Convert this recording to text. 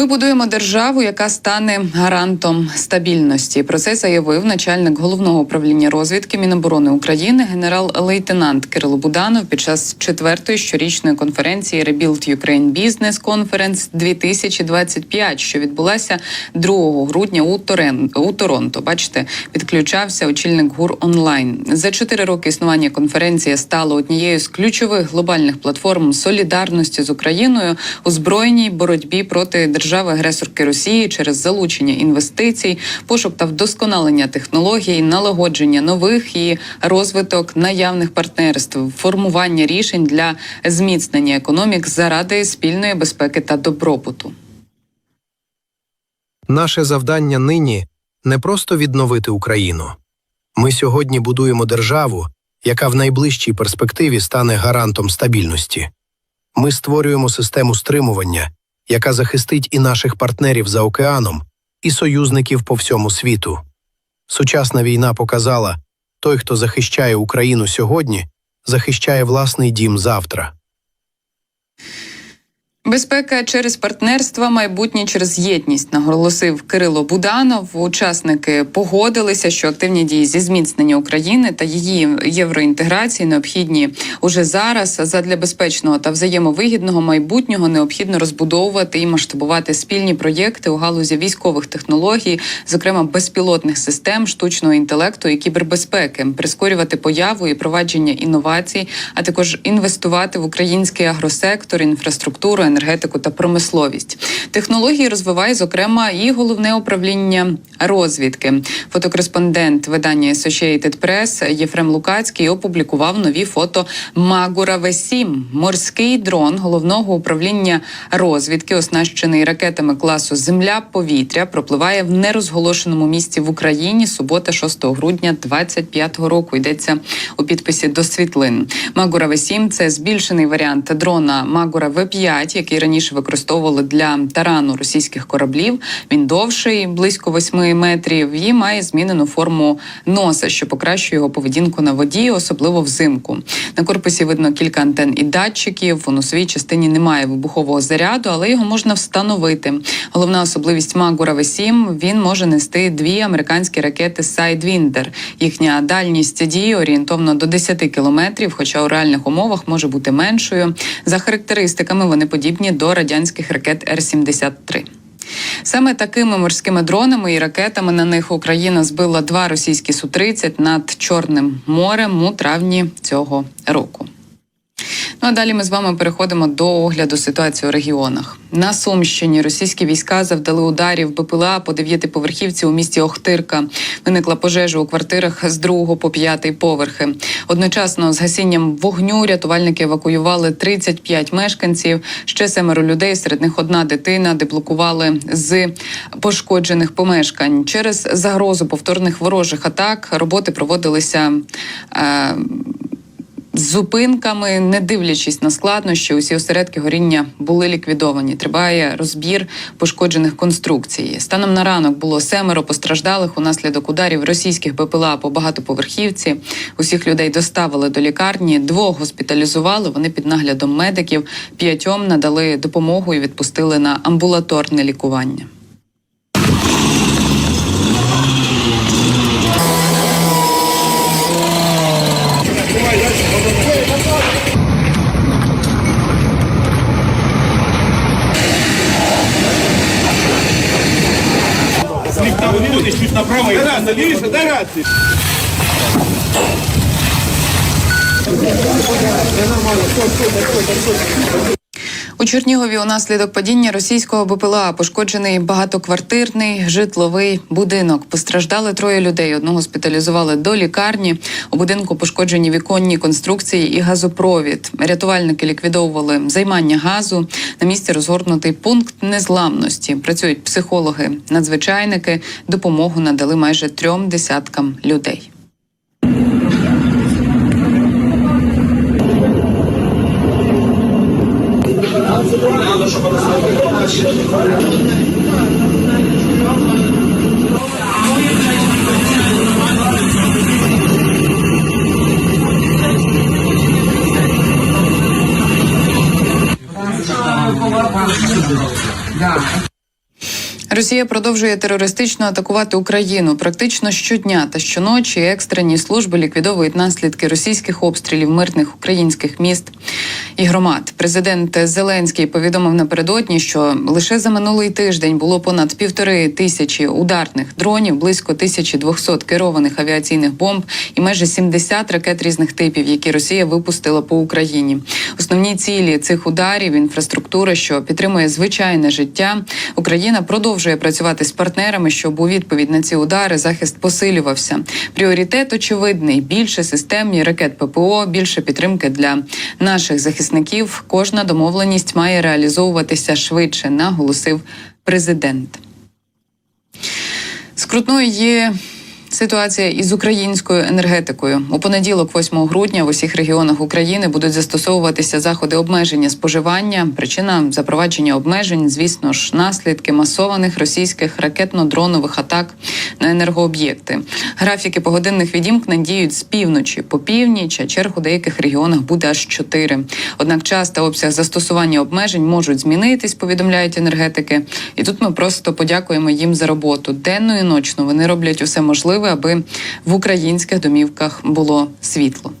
Ми будуємо державу, яка стане гарантом стабільності. Про це заявив начальник головного управління розвідки Міноборони України, генерал-лейтенант Кирило Буданов під час четвертої щорічної конференції Rebuild Ukraine Business Conference 2025, що відбулася 2 грудня у Торен у Торонто. Бачите, підключався очільник ГУР онлайн. За чотири роки існування конференція стала однією з ключових глобальних платформ солідарності з Україною у збройній боротьбі проти держави агресорки Росії через залучення інвестицій, пошук та вдосконалення технологій, налагодження нових і розвиток наявних партнерств, формування рішень для зміцнення економік заради спільної безпеки та добробуту. Наше завдання нині не просто відновити Україну. Ми сьогодні будуємо державу, яка в найближчій перспективі стане гарантом стабільності. Ми створюємо систему стримування, яка захистить і наших партнерів за океаном, і союзників по всьому світу. Сучасна війна показала, той, хто захищає Україну сьогодні, захищає власний дім завтра. Безпека через партнерство, майбутнє через єдність, наголосив Кирило Буданов. Учасники погодилися, що активні дії зі зміцнення України та її євроінтеграції необхідні уже зараз. Задля безпечного та взаємовигідного майбутнього необхідно розбудовувати і масштабувати спільні проєкти у галузі військових технологій, зокрема безпілотних систем, штучного інтелекту і кібербезпеки, прискорювати появу і провадження інновацій, а також інвестувати в український агросектор, інфраструктуру енергетику та промисловість. Технології розвиває зокрема і головне управління розвідки. Фотокореспондент видання Associated Press Єфрем Лукацький опублікував нові фото Магура В-7. морський дрон головного управління розвідки, оснащений ракетами класу Земля-повітря, пропливає в нерозголошеному місці в Україні субота, 6 грудня 25-го року. Йдеться у підписі до світлин. Магура В-7 – це збільшений варіант дрона Магура В-5, який раніше використовували для тарану російських кораблів. Він довший, близько 8 метрів, і має змінену форму носа, що покращує його поведінку на воді, особливо взимку. На корпусі видно кілька антен і датчиків. У носовій частині немає вибухового заряду, але його можна встановити. Головна особливість Магура В-7 – він може нести дві американські ракети Sidewinder. Їхня дальність дії орієнтовно до 10 кілометрів, хоча у реальних умовах може бути меншою. За характеристиками вони подібні до радянських ракет Р-73. Саме такими морськими дронами і ракетами на них Україна збила два російські Су-30 над Чорним морем у травні цього року. Ну а далі ми з вами переходимо до огляду ситуації у регіонах. На Сумщині російські війська завдали ударів БПЛА по дев'ятиповерхівці у місті Охтирка. Виникла пожежа у квартирах з другого по п'ятий поверхи. Одночасно з гасінням вогню рятувальники евакуювали 35 мешканців. Ще семеро людей, серед них одна дитина, деблокували з пошкоджених помешкань. Через загрозу повторних ворожих атак роботи проводилися. Е з зупинками, не дивлячись на складнощі, усі осередки горіння були ліквідовані. Триває розбір пошкоджених конструкцій. Станом на ранок було семеро постраждалих унаслідок ударів російських БПЛА по багатоповерхівці. Усіх людей доставили до лікарні, двох госпіталізували. Вони під наглядом медиків. П'ятьом надали допомогу і відпустили на амбулаторне лікування. Слегка чуть направо и видишь, дай рации. У Чернігові унаслідок падіння російського БПЛА пошкоджений багатоквартирний житловий будинок. Постраждали троє людей. Одного госпіталізували до лікарні. У будинку пошкоджені віконні конструкції і газопровід. Рятувальники ліквідовували займання газу. На місці розгорнутий пункт незламності. Працюють психологи, надзвичайники. Допомогу надали майже трьом десяткам людей. Deus. Росія продовжує терористично атакувати Україну практично щодня та щоночі. Екстрені служби ліквідовують наслідки російських обстрілів мирних українських міст і громад. Президент Зеленський повідомив напередодні, що лише за минулий тиждень було понад півтори тисячі ударних дронів, близько 1200 керованих авіаційних бомб і майже 70 ракет різних типів, які Росія випустила по Україні. Основні цілі цих ударів інфраструктура, що підтримує звичайне життя. Україна продовжує працювати з партнерами, щоб у відповідь на ці удари захист посилювався. Пріоритет очевидний: більше системні ракет ППО, більше підтримки для наших захисників. Кожна домовленість має реалізовуватися швидше, наголосив президент. Скрутною є ситуація із українською енергетикою. У понеділок, 8 грудня, в усіх регіонах України будуть застосовуватися заходи обмеження споживання. Причина запровадження обмежень, звісно ж, наслідки масованих російських ракетно-дронових атак на енергооб'єкти. Графіки погодинних відімкнень діють з півночі по північ, а черг у деяких регіонах буде аж 4. Однак час та обсяг застосування обмежень можуть змінитись, повідомляють енергетики. І тут ми просто подякуємо їм за роботу. Денно і ночно вони роблять усе можливе, аби в українських домівках було світло.